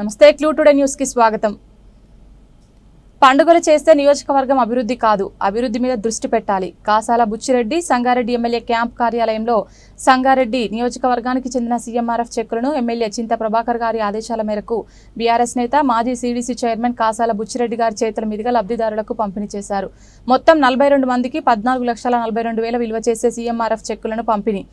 నమస్తే clue today న్యూస్కి స్వాగతం. పండుగలు చేస్తే నియోజకవర్గం అభివృద్ధి కాదు అభివృద్ధి మీద దృష్టి పెట్టాలి. కాసాల బుచ్చిరెడ్డి సంగారెడ్డి ఎమ్మెల్యే క్యాంప్ కార్యాలయంలో సంగారెడ్డి నియోజకవర్గానికి చెందిన సీఎంఆర్ఎఫ్ చెక్కులను ఎమ్మెల్యే చింత ప్రభాకర్ గారి ఆదేశాల మేరకు బీఆర్ఎస్ నేత మాజీ సీడీసీ చైర్మన్ కాసాల బుచ్చిరెడ్డి గారి చేతుల మీదుగా లబ్ధిదారులకు పంపిణీ చేశారు. మొత్తం నలభై రెండు మందికి పద్నాలుగు లక్షల నలభై రెండు వేల విలువ చేసే సీఎంఆర్ఎఫ్ చెక్కులను పంపిణీ.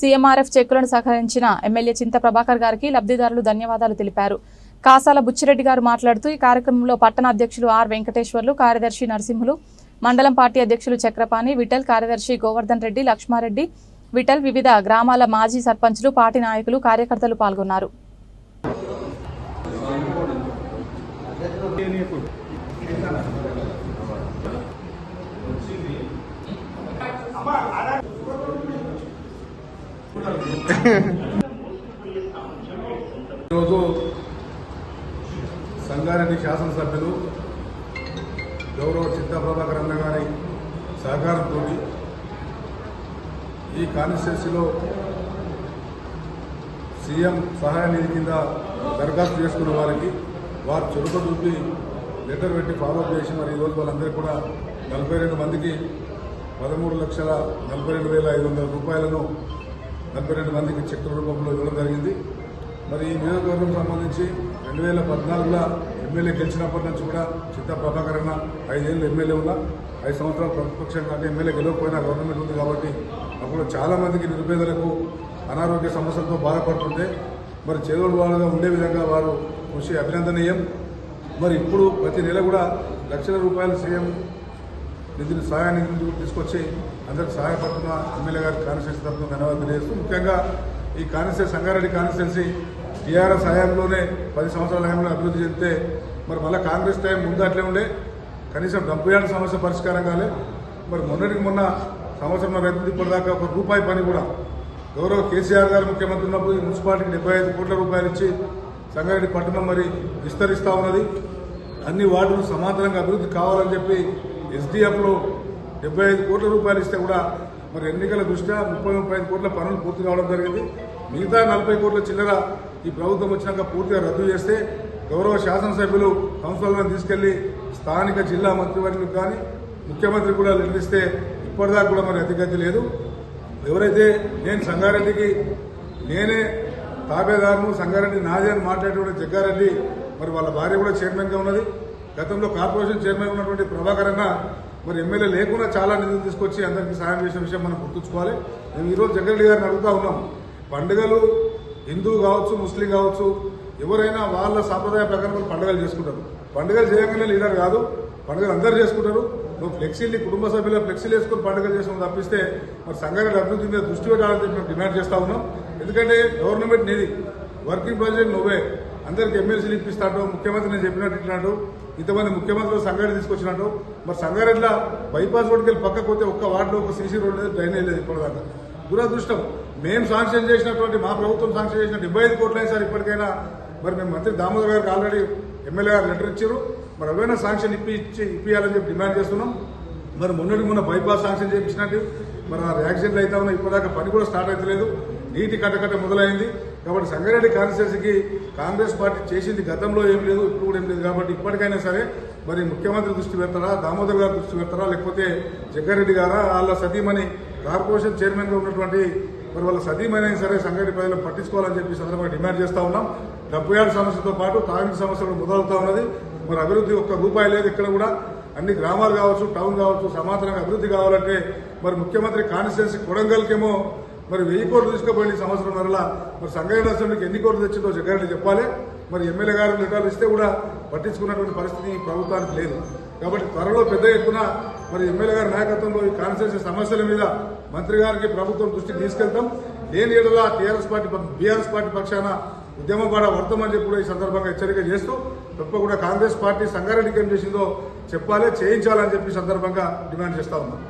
సీఎంఆర్ఎఫ్ చెక్కులను సహకరించిన ఎమ్మెల్యే చింత ప్రభాకర్ గారికి లబ్ధిదారులు ధన్యవాదాలు తెలిపారు. కాసాల బుచ్చిరెడ్డి గారు మాట్లాడుతూ ఈ కార్యక్రమంలో పట్టణ అధ్యక్షులు ఆర్ వెంకటేశ్వర్లు కార్యదర్శి నరసింహులు మండలం పార్టీ అధ్యక్షులు చక్రపాణి విఠల్ కార్యదర్శి గోవర్ధన్ రెడ్డి లక్ష్మారెడ్డి విఠల్ వివిధ గ్రామాల మాజీ సర్పంచ్లు పార్టీ నాయకులు కార్యకర్తలు పాల్గొన్నారు. ఈరోజు సంగారెడ్డి శాసనసభ్యులు గౌరవ చిత్త ప్రభాకర్ అన్న గారి సహకారంతో ఈ కాన్స్టిట్యున్సీలో సీఎం సహాయ నిధి కింద దరఖాస్తు చేసుకున్న వారికి వారు చురుక చూపి లెటర్ పెట్టి ఫాలోఅప్ చేసి మరి ఈరోజు వాళ్ళందరికీ కూడా నలభై రెండు మందికి పదమూడు లక్షల నలభై రెండు వేల ఐదు వందల రూపాయలను నలభై రెండు మందికి చెక్కుల రూపంలో ఇవ్వడం జరిగింది. మరి ఈ నియోజకవర్గం సంబంధించి రెండు వేల పద్నాలుగులో ఎమ్మెల్యే గెలిచినప్పటి నుంచి కూడా చిత్త ప్రభాకర్ అన్న ఐదేళ్ళు ఎమ్మెల్యే ఉన్న ఐదు సంవత్సరాలు ప్రతిపక్షంగా అంటే ఎమ్మెల్యే గెలవకపోయినా గవర్నమెంట్ ఉంది కాబట్టి అప్పుడు చాలామందికి నిరుపేదలకు అనారోగ్య సమస్యలతో బాధపడుతుంటే మరి చేదోడు వాళ్ళుగా ఉండే విధంగా వారు కృషి అభినందనీయం. మరి ఇప్పుడు ప్రతి నెల కూడా లక్షల రూపాయలు సీఎం నిధిని సహాయ తీసుకొచ్చి అందరికి సహాయపడుతున్న ఎమ్మెల్యే గారి కాన్స్టిట్యూన్సీ తరఫున ధన్యవాదాలు తెలియజేస్తూ ముఖ్యంగా ఈ కాన్స్టిట్యూన్సీ సంగారెడ్డి కాన్స్టిట్యున్సీ టీఆర్ఎస్ హయాంలోనే పది సంవత్సరాల హయాంలో అభివృద్ధి చెందితే మరి మళ్ళీ కాంగ్రెస్ టైం ముందు అట్లే ఉండే. కనీసం డెబ్బై ఏళ్ళ సమస్య పరిష్కారం కాలే. మరి మొన్నటికి మొన్న సంవత్సరం రైతు ఇప్పటిదాకా ఒక రూపాయి పని కూడా. గౌరవ కేసీఆర్ గారు ముఖ్యమంత్రి ఉన్నప్పుడు ఈ మున్సిపాలిటీకి డెబ్బై ఐదు కోట్ల రూపాయలు ఇచ్చి సంగారెడ్డి పట్టణం మరి విస్తరిస్తూ ఉన్నది. అన్ని వార్డులు సమాంతరంగా అభివృద్ధి కావాలని చెప్పి ఎస్డిఎఫ్లో డెబ్బై ఐదు కోట్ల రూపాయలు ఇస్తే కూడా మరి ఎన్నికల దృష్ట్యా ముప్పై ముప్పై ఐదు కోట్ల పనులు పూర్తి కావడం జరిగింది. మిగతా నలభై కోట్ల చిల్లర ఈ ప్రభుత్వం వచ్చినాక పూర్తిగా రద్దు చేస్తే గౌరవ శాసనసభ్యులు కౌన్సిలర్లను తీసుకెళ్ళి స్థానిక జిల్లా మంత్రివర్యులకు కానీ ముఖ్యమంత్రి కూడా నిర్ణయిస్తే ఇప్పటిదాకా కూడా మరి అతిగతి లేదు. ఎవరైతే నేను సంగారెడ్డికి నేనే తాబేదారును సంగారెడ్డి నాదే అని మాట్లాడేటువంటి జగ్గారెడ్డి మరి వాళ్ళ భార్య కూడా చైర్మన్గా ఉన్నది. గతంలో కార్పొరేషన్ చైర్మన్ ఉన్నటువంటి ప్రభాకర్ అన్న మరి ఎమ్మెల్యే లేకుండా చాలా నిధులు తీసుకొచ్చి అందరికీ సాయం చేసిన విషయం మనం గుర్తుంచుకోవాలి. మేము ఈరోజు జగ్గారెడ్డి గారిని అడుగుతా ఉన్నాం. పండుగలు హిందూ కావచ్చు ముస్లిం కావచ్చు ఎవరైనా వాళ్ళ సాంప్రదాయ ప్రకారం పండుగలు చేసుకుంటారు. పండుగలు చేయగానే లీడర్ కాదు పండుగలు అందరు చేసుకుంటారు. నువ్వు ఫ్లెక్సీలు కుటుంబ సభ్యుల ఫ్లెక్సీలు వేసుకుని పండుగలు చేసుకుని తప్పిస్తే మరి సంగారెడ్డి అభివృద్ధి మీద దృష్టి పెట్టాలని చెప్పి మేము డిమాండ్ చేస్తా ఉన్నాం. ఎందుకంటే గవర్నమెంట్ నిధి వర్కింగ్ ప్రెసిడెంట్ నువ్వే. అందరికి ఎమ్మెల్సీలు ఇప్పిస్తాడు ముఖ్యమంత్రి నేను చెప్పినట్టు ఇట్లాడు ఇంతమంది ముఖ్యమంత్రులు సంగారెడ్డి తీసుకొచ్చినట్టు మరి సంగారెడ్డిలో బైపాస్ రోడ్కి వెళ్ళి పక్కకు పోతే ఒక్క వార్డులో ఒక సీసీ రోడ్ లేదు డ్రైనేజ్ లేదు ఇప్పటిదాకా. దురదృష్టం. మేము శాంక్షన్ చేసినటువంటి మా ప్రభుత్వం శాంక్షన్ చేసిన డెబ్బై ఐదు కోట్లైనా సార్ ఇప్పటికైనా. మరి మేము మంత్రి దామోదర్ గారికి ఆల్రెడీ ఎమ్మెల్యే గారు లెటర్ ఇచ్చారు. మరి అవైనా శాంక్షన్ ఇప్పి ఇచ్చి ఇప్పియాలని చెప్పి డిమాండ్ చేస్తున్నాం. మరి మొన్నటి మొన్న బైపాస్ శాంక్షన్ చేయించినట్టు మరి ఆ యాక్సిడెంట్లు అయితే ఉన్నాయి ఇప్పటిదాకా పని కూడా స్టార్ట్ అవుతలేదు నీటి కట్టకట్ట మొదలైంది. కాబట్టి సంగారెడ్డి కాన్స్టిట్యూన్సీకి కాంగ్రెస్ పార్టీ చేసింది గతంలో ఏం లేదు ఇప్పుడు కూడా ఏం లేదు. కాబట్టి ఇప్పటికైనా సరే మరి ముఖ్యమంత్రి దృష్టి పెడతారా దామోదర్ గారు దృష్టి పెడతారా లేకపోతే జగ్గారెడ్డి గారా వాళ్ళ సతీమణి కార్పొరేషన్ చైర్మన్గా ఉన్నటువంటి మరి వాళ్ళ సతీమణి సరే సంగారెడ్డి ప్రజలు పట్టించుకోవాలని చెప్పి సందర్భంగా డిమాండ్ చేస్తూ ఉన్నాం. డెబ్బై ఏడు సమస్యతో పాటు తాగిన సమస్యలు మొదలవుతా ఉన్నది. మరి అభివృద్ధి ఒక్క రూపాయి లేదు ఇక్కడ కూడా. అన్ని గ్రామాలు కావచ్చు టౌన్ కావచ్చు సమాంతరంగా అభివృద్ధి కావాలంటే మరి ముఖ్యమంత్రి కాన్స్టిట్యున్సీ కొడంగల్కేమో మరి వెయ్యి కోట్లు తీసుకుపోయిన సంవత్సరం వరలా మరి సంగారెడ్డి అసెంబ్లీకి ఎన్ని కోట్లు తెచ్చిందో జగ్గారెడ్డి చెప్పాలి. మరి ఎమ్మెల్యే గారు లెటర్లు ఇస్తే కూడా పట్టించుకున్నటువంటి పరిస్థితి ఈ ప్రభుత్వానికి లేదు. కాబట్టి త్వరలో పెద్ద ఎత్తున మరి ఎమ్మెల్యే గారి నాయకత్వంలో ఈ కాన్స్టిట్యూన్సీ సమస్యల మీద మంత్రి గారికి ప్రభుత్వం దృష్టికి తీసుకెళ్తాం. లేని ఏడులా టీఆర్ఎస్ పార్టీ బీఆర్ఎస్ పార్టీ పక్షాన ఉద్యమం కూడా వర్తమని చెప్పి కూడా ఈ సందర్భంగా హెచ్చరిక చేస్తూ తప్పకుండా కాంగ్రెస్ పార్టీ సంగారెడ్డికి ఏం చేసిందో చెప్పాలి చేయించాలని చెప్పి సందర్భంగా డిమాండ్ చేస్తా ఉన్నాం.